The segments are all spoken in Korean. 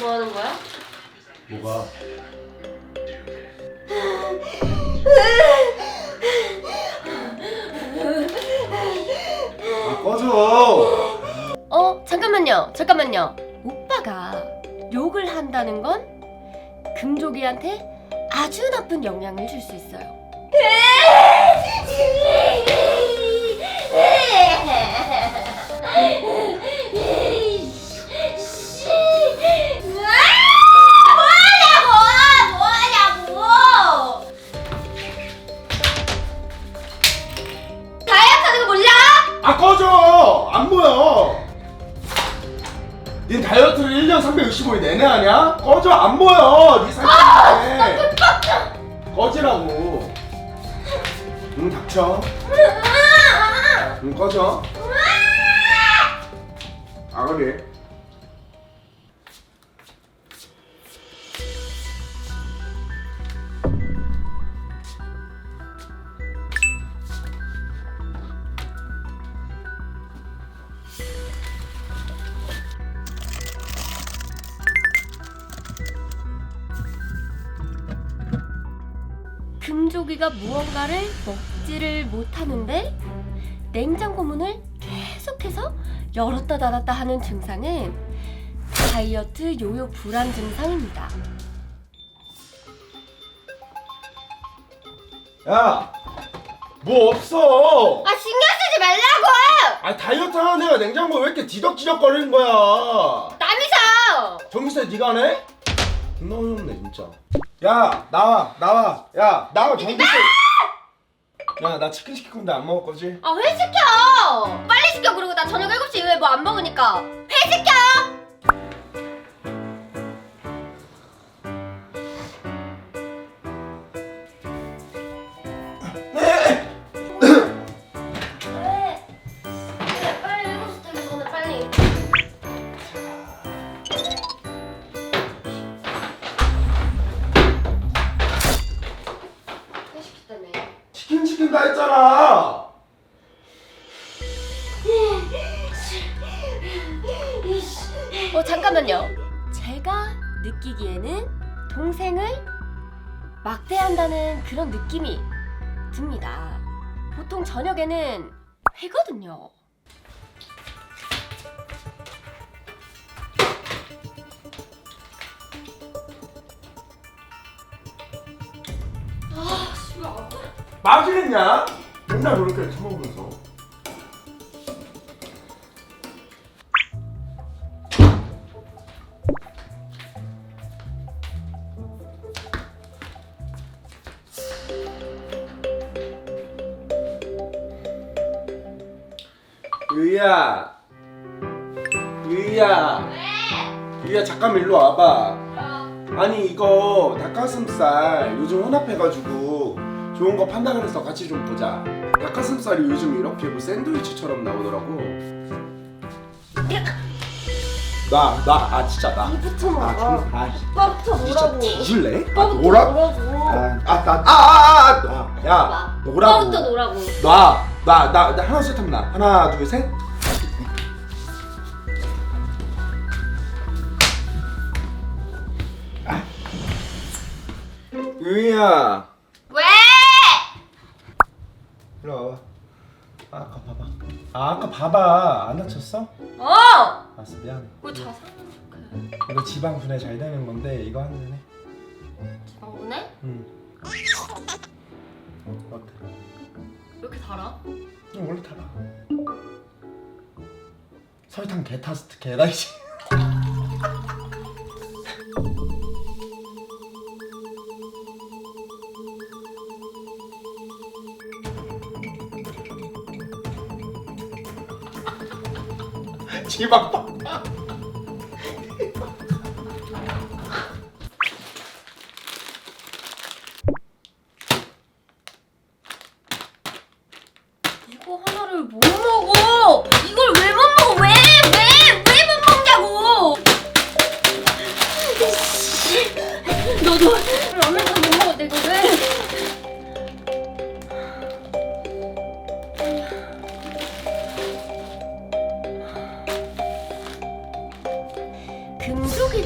뭐 하는 거야? 뭐가? 아 꺼져. 어, 잠깐만요. 잠깐만요. 오빠가 욕을 한다는 건 금조기한테 아주 나쁜 영향을 줄 수 있어요. 네 다이어트를 1년 365일 내내 하냐? 꺼져 안 보여. 네 살찌네. 꺼지라고. 응 닥쳐. 응 꺼져. 아 그래. 금조기가 무언가를 먹지를 못하는데 냉장고 문을 계속해서 열었다 닫았다 하는 증상은 다이어트 요요 불안 증상입니다. 야, 뭐 없어. 아 신경 쓰지 말라고! 아 다이어트 하는 애가 냉장고 왜 이렇게 뒤덕뒤덕거리는 거야? 남이서! 전기세 네가 내? 존나 어이없네 진짜. 야 나와 나와 야 나와 전기세. 야나 치킨 시킬 건데 안 먹을 거지? 아 회 시켜! 빨리 시켜 그리고 나 저녁 7시 이후에 뭐 안 먹으니까 회 시켜! 했잖아. 어 잠깐만요. 제가 느끼기에는 동생을 막대한다는 그런 느낌이 듭니다. 보통 저녁에는 회거든요. 맞으겠냐? 맨날 그렇게 처먹으면서. 유이야, 유이야, 유이야 잠깐 일로 와봐. 아니 이거 닭가슴살 요즘 혼합해가지고 좋은 거 판다 그래서 같이 좀 보자 닭가슴살이 요즘 이렇게 뭐 샌드위치처럼 나오더라고 나 나 아 진짜 나 이부터 아, 먹어. 좀, 아 오빠부터 진짜 뭐라고? 뒤질래? 아 오빠부터 뭐라? 뭐라고? 아아아아야 오빠부터 뭐라고 놀라고. 놔나나 나 하나 셋 하면 나 하나 둘셋 유이야 왜? 일로 와봐. 아, 아까 봐봐. 아, 아까 봐봐. 안 다쳤어? 어! 알았어, 미안해. 뭐 자상 이거 지방 분해 잘 되는 건데 이거 하면 해. 어, 오네? 응. 어때? 왜 이렇게 달아? 응, 원래 달아. 설탕 개 타스트 개다이 지. 지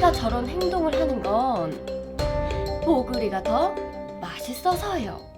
금조기가 저런 행동을 하는 건 뽀글이가 더 맛있어서요.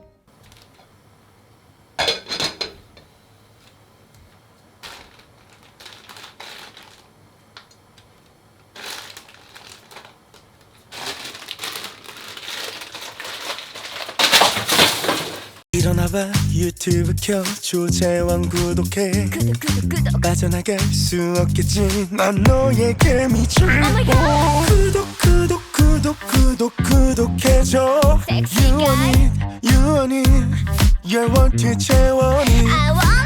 일어나봐. 유튜브 켜 조재왕 구독해. 구독 구독 구독. 빠져나갈 수 없겠지. 난 너에게 미칠 my God. 구독 구독 구독 구독 구독해줘. 유원이 유원이. 열원투 재원이. I